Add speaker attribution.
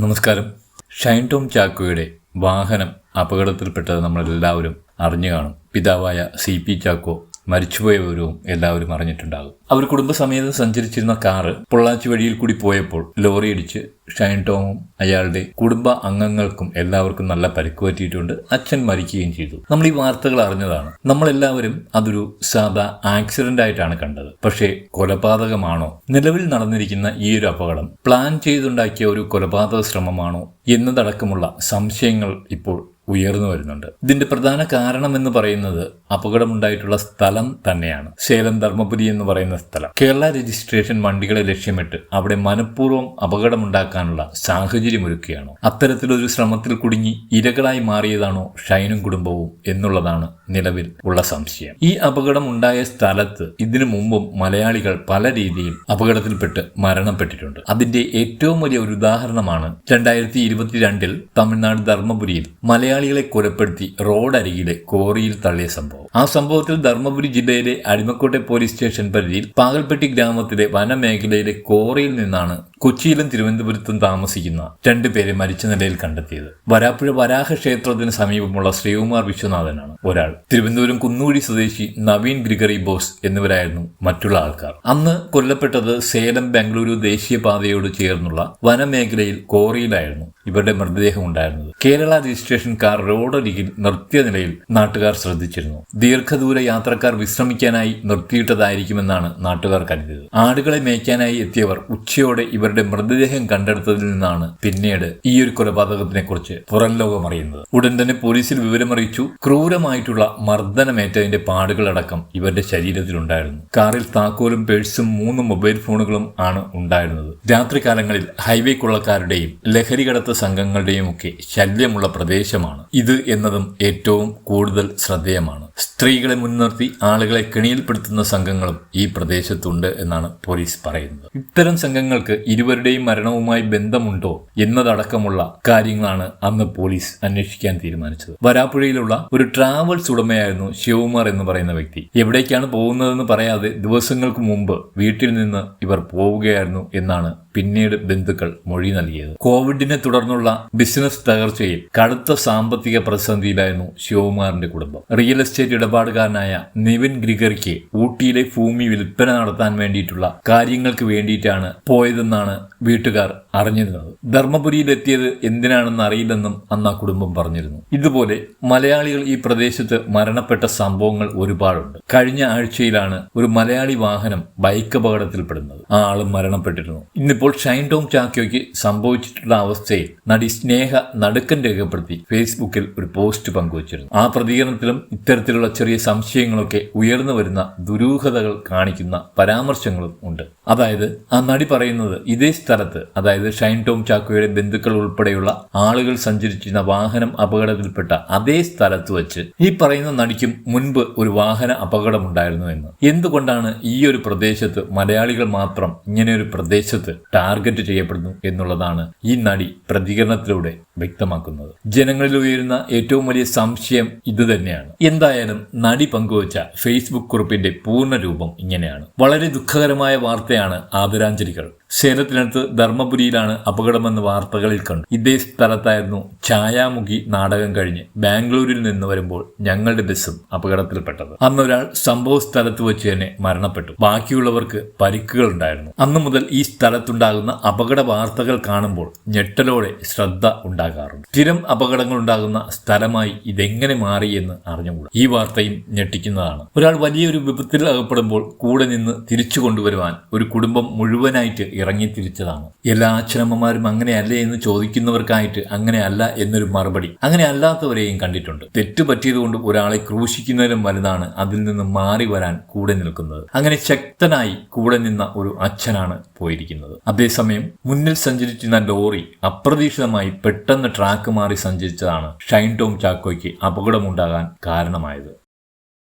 Speaker 1: നമസ്കാരം. ഷൈൻ ടോം ചാക്കോയുടെ വാഹനം അപകടത്തിൽപ്പെട്ടത് നമ്മളെല്ലാവരും അറിഞ്ഞു കാണും. പിതാവായ സി പി ചാക്കോ മരിച്ചുപോയ വിവരവും എല്ലാവരും അറിഞ്ഞിട്ടുണ്ടാകും. അവർ കുടുംബസമേതം സഞ്ചരിച്ചിരുന്ന കാറ് പൊള്ളാച്ചി വഴിയിൽ കൂടി പോയപ്പോൾ ലോറിയിടിച്ച് ഷൈൻ ടോമും അയാളുടെ കുടുംബ അംഗങ്ങൾക്കും എല്ലാവർക്കും നല്ല പരിക്ക് പറ്റിയിട്ടുണ്ട്. അച്ഛൻ മരിക്കുകയും ചെയ്തു. നമ്മൾ ഈ വാർത്തകൾ അറിഞ്ഞതാണ്. നമ്മളെല്ലാവരും അതൊരു സാധാ ആക്സിഡന്റ് ആയിട്ടാണ് കണ്ടത്. പക്ഷേ കൊലപാതകമാണോ? നിലവിൽ നടന്നിരിക്കുന്ന ഈ ഒരു അപകടം പ്ലാൻ ചെയ്തുണ്ടാക്കിയ ഒരു കൊലപാതക ശ്രമമാണോ എന്നതടക്കമുള്ള സംശയങ്ങൾ ഇപ്പോൾ ഉയർന്നു വരുന്നുണ്ട്. ഇതിന്റെ പ്രധാന കാരണം എന്ന് പറയുന്നത് അപകടമുണ്ടായിട്ടുള്ള സ്ഥലം തന്നെയാണ്. സേലം ധർമ്മപുരി എന്ന് സ്ഥലം. കേരള രജിസ്ട്രേഷൻ വണ്ടികളെ ലക്ഷ്യമിട്ട് അവിടെ മനഃപൂർവം അപകടമുണ്ടാക്കാനുള്ള സാഹചര്യം ഒരുക്കുകയാണോ അത്തരത്തിലൊരു ശ്രമത്തിൽ കുടുങ്ങി ഇരകളായി മാറിയതാണോ ഷൈനും കുടുംബവും എന്നുള്ളതാണ് നിലവിൽ ഉള്ള സംശയം. ഈ അപകടം ഉണ്ടായ സ്ഥലത്ത് ഇതിനു മുമ്പും മലയാളികൾ പല രീതിയിൽ അപകടത്തിൽപ്പെട്ട് മരണപ്പെട്ടിട്ടുണ്ട്. അതിന്റെ ഏറ്റവും വലിയ ഒരു ഉദാഹരണമാണ് രണ്ടായിരത്തി ഇരുപത്തിരണ്ടിൽ തമിഴ്നാട് ധർമ്മപുരിയിൽ മലയാളികളെ കൊലപ്പെടുത്തി റോഡരികിലെ കോറിയിൽ തള്ളിയ സംഭവം. ആ സംഭവത്തിൽ ധർമ്മപുരി ജില്ലയിലെ അടിമക്കോട്ടെ പോലീസ് സ്റ്റേഷൻ പരിധിയിൽ പാകൽപ്പെട്ടി ഗ്രാമത്തിലെ വനമേഖലയിലെ കോറിയിൽ നിന്നാണ് കൊച്ചിയിലും തിരുവനന്തപുരത്തും താമസിക്കുന്ന രണ്ടുപേരെ മരിച്ച നിലയിൽ കണ്ടെത്തിയത്. വരാപ്പുഴ വരാഹ ക്ഷേത്രത്തിന് സമീപമുള്ള ശ്രീകുമാർ വിശ്വനാഥനാണ് ഒരാൾ. തിരുവനന്തപുരം കുന്നുകുഴി സ്വദേശി നവീൻ ഗ്രിഗറി ബോസ് എന്നിവരായിരുന്നു മറ്റുള്ള ആൾക്കാർ. അന്ന് കൊല്ലപ്പെട്ടത് സേലം ബംഗളൂരു ദേശീയപാതയോട് ചേർന്നുള്ള വനമേഖലയിൽ കോറിയിലായിരുന്നു ഇവരുടെ മൃതദേഹം ഉണ്ടായിരുന്നത്. കേരള രജിസ്ട്രേഷൻ കാർ റോഡരികിൽ നിർത്തിയ നിലയിൽ നാട്ടുകാർ ശ്രദ്ധിച്ചിരുന്നു. ദീർഘദൂര യാത്രക്കാർ വിശ്രമിക്കാനായി നിർത്തിയിട്ടതായിരിക്കുമെന്നാണ് നാട്ടുകാർ കരുതിയത്. ആടുകളെ മേയ്ക്കാനായി എത്തിയവർ ഉച്ചയോടെ ഇവരുടെ മൃതദേഹം കണ്ടെടുത്തതിൽ നിന്നാണ് പിന്നീട് ഈ ഒരു കൊലപാതകത്തിനെ കുറിച്ച് പുറം ലോകം അറിയുന്നത്. ഉടൻ തന്നെ പോലീസിൽ വിവരമറിയിച്ചു. ക്രൂരമായിട്ടുള്ള മർദ്ദനമേറ്റതിന്റെ പാടുകളടക്കം ഇവരുടെ ശരീരത്തിലുണ്ടായിരുന്നു. കാറിൽ താക്കോലും പേഴ്സും മൂന്ന് മൊബൈൽ ഫോണുകളും ആണ് ഉണ്ടായിരുന്നത്. രാത്രികാലങ്ങളിൽ ഹൈവേ കൊള്ളക്കാരുടെയും ലഹരി കടത്ത സംഘങ്ങളുടെയും ഒക്കെ ശല്യമുള്ള പ്രദേശമാണ് ഇത് എന്നതും ഏറ്റവും കൂടുതൽ ശ്രദ്ധേയമാണ്. സ്ത്രീകളെ മുൻനിർത്തി ആളുകളെ കെണിയിൽപ്പെടുത്തുന്ന സംഘങ്ങളും ഈ പ്രദേശത്തുണ്ട് എന്നാണ് പോലീസ് പറയുന്നത്. ഇത്തരം സംഘങ്ങൾക്ക് ഇരുവരുടെയും മരണവുമായി ബന്ധമുണ്ടോ എന്നതടക്കമുള്ള കാര്യങ്ങളാണ് അന്ന് പോലീസ് അന്വേഷിക്കാൻ തീരുമാനിച്ചത്. വരാപ്പുഴയിലുള്ള ഒരു ട്രാവൽസ് ഉടമയായിരുന്നു ശിവകുമാർ എന്ന് പറയുന്ന വ്യക്തി. എവിടേക്കാണ് പോകുന്നതെന്ന് പറയാതെ ദിവസങ്ങൾക്ക് മുമ്പ് വീട്ടിൽ നിന്ന് ഇവർ പോവുകയായിരുന്നു എന്നാണ് പിന്നീട് ബന്ധുക്കൾ മൊഴി നൽകിയത്. കോവിഡിനെ തുടർന്നുള്ള ബിസിനസ് തകർച്ചയിൽ കടുത്ത സാമ്പത്തിക പ്രതിസന്ധിയിലായിരുന്നു ശിവകുമാറിന്റെ കുടുംബം. റിയൽ എസ്റ്റേറ്റ് ഇടപാടുകാരനായ നിവിൻ ഗ്രിഗറിക്ക് ഊട്ടിയിലെ ഭൂമി വിൽപ്പന നടത്താൻ വേണ്ടിയിട്ടുള്ള കാര്യങ്ങൾക്ക് വേണ്ടിയിട്ടാണ് പോയതെന്നാണ് വീട്ടുകാർ അറിഞ്ഞിരുന്നത്. ധർമ്മപുരിയിലെത്തിയത് എന്തിനാണെന്ന് അറിയില്ലെന്നും അന്ന് ആ കുടുംബം പറഞ്ഞിരുന്നു. ഇതുപോലെ മലയാളികൾ ഈ പ്രദേശത്ത് മരണപ്പെട്ട സംഭവങ്ങൾ ഒരുപാടുണ്ട്. കഴിഞ്ഞ ആഴ്ചയിലാണ് ഒരു മലയാളി വാഹനം ബൈക്ക് അപകടത്തിൽപ്പെടുന്നത്. ആ ആളും മരണപ്പെട്ടിരുന്നു. ഇന്നിപ്പോൾ ഷൈൻ ടോം ചാക്കോയ്ക്ക് സംഭവിച്ചിട്ടുള്ള അവസ്ഥയിൽ നടി സ്നേഹ നടുക്കം രേഖപ്പെടുത്തി ഫേസ്ബുക്കിൽ ഒരു പോസ്റ്റ് പങ്കുവച്ചിരുന്നു. ആ പ്രതികരണത്തിലും ഇത്തരത്തിലുള്ള ചെറിയ സംശയങ്ങളൊക്കെ ഉയർന്നു വരുന്ന ദുരൂഹതകൾ കാണിക്കുന്ന പരാമർശങ്ങളും ഉണ്ട്. അതായത് ആ നടി പറയുന്നത് ഇതേ സ്ഥലത്ത് അതായത് ഷൈൻ ടോം ചാക്കോയുടെ ബന്ധുക്കൾ ഉൾപ്പെടെയുള്ള ആളുകൾ സഞ്ചരിച്ചിരുന്ന വാഹനം അപകടത്തിൽപ്പെട്ട അതേ സ്ഥലത്ത് വെച്ച് ഈ പറയുന്ന നടിക്കും മുൻപ് ഒരു വാഹന അപകടമുണ്ടായിരുന്നു എന്ന്. എന്തുകൊണ്ടാണ് ഈ ഒരു പ്രദേശത്ത് മലയാളികൾ മാത്രം ഇങ്ങനെ ഒരു പ്രദേശത്ത് ടാർഗറ്റ് ചെയ്യപ്പെടുന്നു എന്നുള്ളതാണ് ഈ നടി പ്രതികരണത്തിലൂടെ വ്യക്തമാക്കുന്നത്. ജനങ്ങളിൽ ഉയരുന്ന ഏറ്റവും വലിയ സംശയം ഇത് തന്നെയാണ്. എന്തായാലും നടി പങ്കുവച്ച ഫേസ്ബുക്ക് കുറിപ്പിന്റെ പൂർണ രൂപം ഇങ്ങനെയാണ്. വളരെ ദുഃഖകരമായ വാർത്തയാണ് ആദരാഞ്ജലികൾ. സേലത്തിനടുത്ത് ധർമ്മപുരിയിലാണ് അപകടമെന്ന് വാർത്തകളിൽ കണ്ടു. ഇതേ സ്ഥലത്തായിരുന്നു ഛായാമുഖി നാടകം കഴിഞ്ഞ് ബാംഗ്ലൂരിൽ നിന്ന് വരുമ്പോൾ ഞങ്ങളുടെ ബസ്സും അപകടത്തിൽപ്പെട്ടത്. അന്നൊരാൾ സംഭവ സ്ഥലത്ത് വെച്ച് തന്നെ മരണപ്പെട്ടു. ബാക്കിയുള്ളവർക്ക് പരിക്കുകൾ ഉണ്ടായിരുന്നു. അന്നു മുതൽ ഈ സ്ഥലത്തുണ്ടാകുന്ന അപകട വാർത്തകൾ കാണുമ്പോൾ ഞെട്ടലോടെ ശ്രദ്ധ ഉണ്ടാകാറുണ്ട്. സ്ഥിരം അപകടങ്ങൾ ഉണ്ടാകുന്ന സ്ഥലമായി ഇതെങ്ങനെ മാറി എന്ന് അറിഞ്ഞുകൂടാ. ഈ വാർത്തയും ഞെട്ടിക്കുന്നതാണ്. ഒരാൾ വലിയൊരു വിപത്തിൽ അകപ്പെടുമ്പോൾ കൂടെ നിന്ന് തിരിച്ചു കൊണ്ടുവരുവാൻ ഒരു കുടുംബം മുഴുവനായിട്ട് ഇറങ്ങി തിരിച്ചതാണ് എല്ലാ അച്ഛനമ്മമാരും അങ്ങനെയല്ലേ എന്ന് ചോദിക്കുന്നവർക്കായിട്ട് അങ്ങനെയല്ല എന്നൊരു മറുപടി അങ്ങനെ അല്ലാത്തവരെയും കണ്ടിട്ടുണ്ട്. തെറ്റ് പറ്റിയതുകൊണ്ട് ഒരാളെ ക്രൂശിക്കുന്നതിലും വലുതാണ് അതിൽ നിന്ന് മാറി വരാൻ കൂടെ നിൽക്കുന്നത്. അങ്ങനെ ശക്തനായി കൂടെ നിന്ന ഒരു അച്ഛനാണ് പോയിരിക്കുന്നത്. അതേസമയം മുന്നിൽ സഞ്ചരിച്ചിരുന്ന ലോറി അപ്രതീക്ഷിതമായി പെട്ടെന്ന് ട്രാക്ക് മാറി സഞ്ചരിച്ചതാണ് ഷൈൻ ടോം ചാക്കോയ്ക്ക് അപകടമുണ്ടാകാൻ കാരണമായത്.